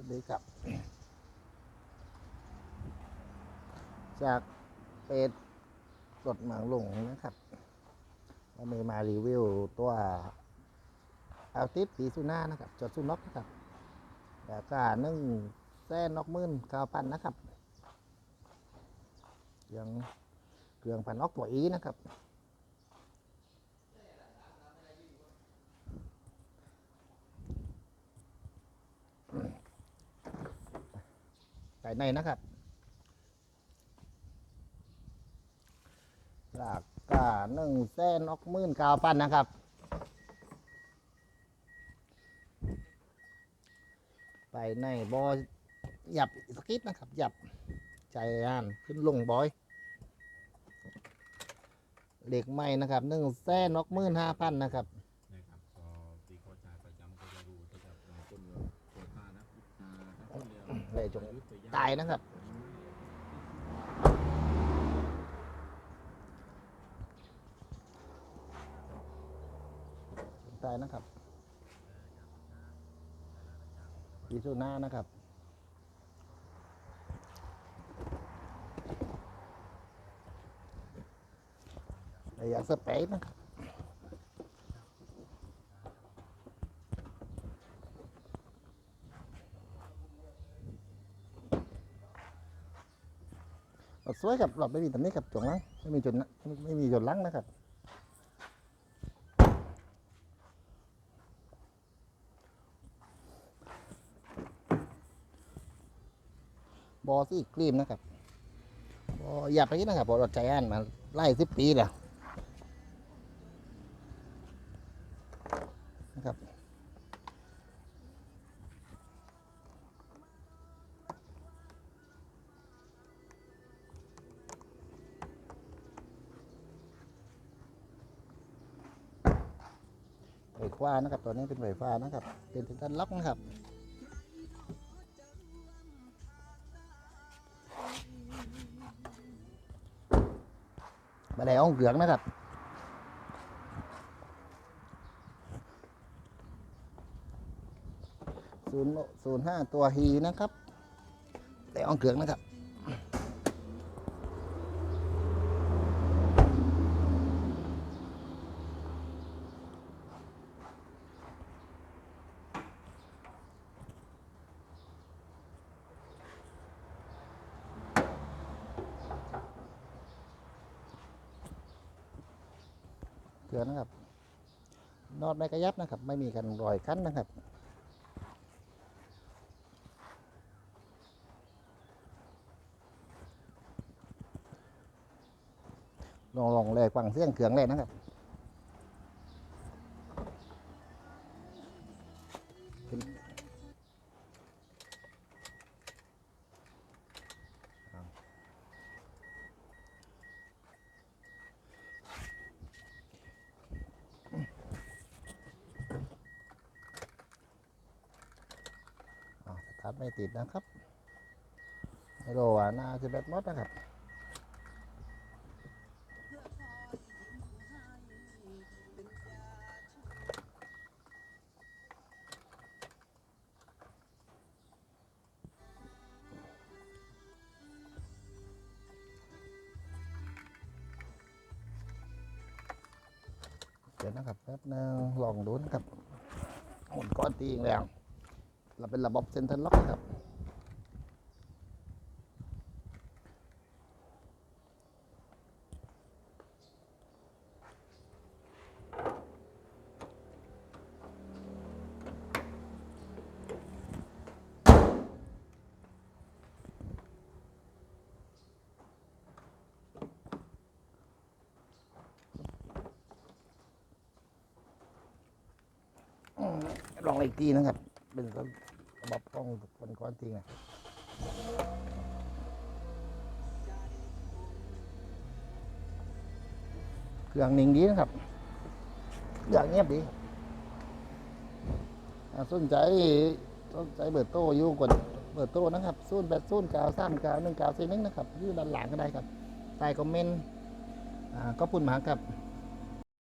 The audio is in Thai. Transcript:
วัสดีครับ จากเป็ดสดหมางหลงนะครับวันนี้มารีวิวตัวอัลติสปีซูน่านะครับ จดซูน็อกนะครับแล้วก็นึ่งแส้นอกมื่นเกาพันนะครับเครื่องเครื่องพันนอกตัวอีนะครับ ไก่ในนะครับหลักกาหนึ่งเส้นออกมื่นเก้าพันนะครับไปในบอหยับอีกสกกิดนะครับหยับใจอ่านขึ้นลงบอย เหล็กไหม้นะครับหนึ่งเส้นออกมื่นห้าพันนะครับพอตีเขาจ่ายประจำก็จะรู้จะจับหลายคนเลยโคต้านะอ่าถ้าคน เดียวเลยจงตายนะครับ ตายนะครับปีซูน่านะครับระยะสเปซนะครับ รถสวยกับรถไม่มีตำหนิกับจงลังไม่มีจุดนะไม่มีจุดลังนะครับบอซี่ครีมนะครับบออย่าไปนะครับบอรถใจอันมาไล่สิบปีแล้วนะครับ ฟฟ้านะครับ ตัวนี้เป็นไฟฟ้านะครับ เป็นเซ็นทรัลล็อกนะครับ มาแล้วห้องเกืองนะครับศูนย์ศูนย์ห้าตัวฮีนะครับแต่ห้องเกืองนะครับ เกลือนะครับ นอดไม่กระยับนะครับ ไม่มีการรอยคั้นนะครับ ลองลองแลกฟังเสียงเขืองเลยนะครับเป็น สตาร์ทไม่ติดนะครับไม่รู้ว่าน่าจะแบตหมดนะครับเดี๋ยวนะครับแป๊บนึงลองดูนะครับหมุนก้อนตีงแล้ว เราเป็นระบบเซ็นทรัลล็อกนะครับ ลองอีกทีนะครับ เป็น ระบต้องคนก้อนตีนะเครื่องนิ่งดีนะครับอย่างเงียบดีสนใจสนใจเบอร์โต้อยู่กดเบอร์โต้นะครับศูนย์แปดศูนย์เก้าสามเก้าหนึ่งเก้าสี่หนึ่งนะครับยู่ด้านหลังก็ได้ครับใต้คอมเมนต์ก็พูดมาครับ